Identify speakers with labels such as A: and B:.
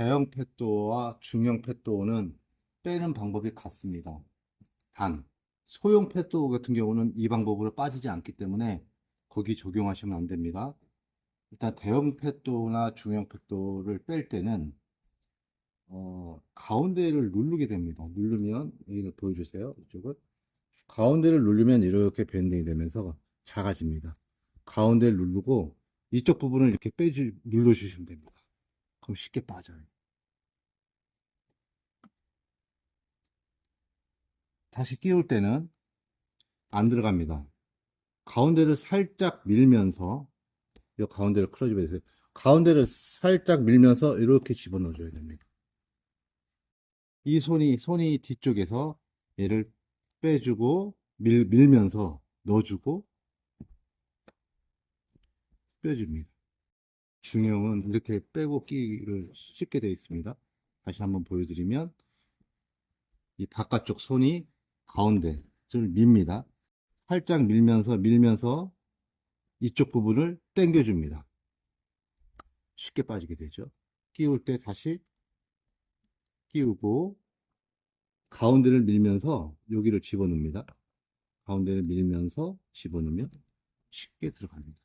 A: 대형 펫도어와 중형 펫도어는 빼는 방법이 같습니다. 단, 소형 펫도어 같은 경우는 이 방법으로 빠지지 않기 때문에 거기 적용하시면 안 됩니다. 일단 대형 펫도어나 중형 펫도어를 뺄 때는 어, 가운데를 누르게 됩니다. 누르면 여기를 보여주세요. 이쪽은 가운데를 누르면 이렇게 밴딩이 되면서 작아집니다. 가운데를 누르고 이쪽 부분을 이렇게 빼주 눌러주시면 됩니다. 그럼 쉽게 빠져요. 다시 끼울 때는 안 들어갑니다. 가운데를 살짝 밀면서 이 가운데를 클러즈 해주세요. 가운데를 살짝 밀면서 이렇게 집어넣어 줘야 됩니다. 이 손이 손이 뒤쪽에서 얘를 빼주고 밀, 밀면서 넣어주고 빼줍니다. 중형은 이렇게 빼고 끼기를 쉽게 되어 있습니다. 다시 한번 보여드리면 이 바깥쪽 손이 가운데 좀 밉니다. 살짝 밀면서 밀면서 이쪽 부분을 당겨줍니다. 쉽게 빠지게 되죠. 끼울 때 다시 끼우고 가운데를 밀면서 여기를 집어넣습니다. 가운데를 밀면서 집어넣으면 쉽게 들어갑니다.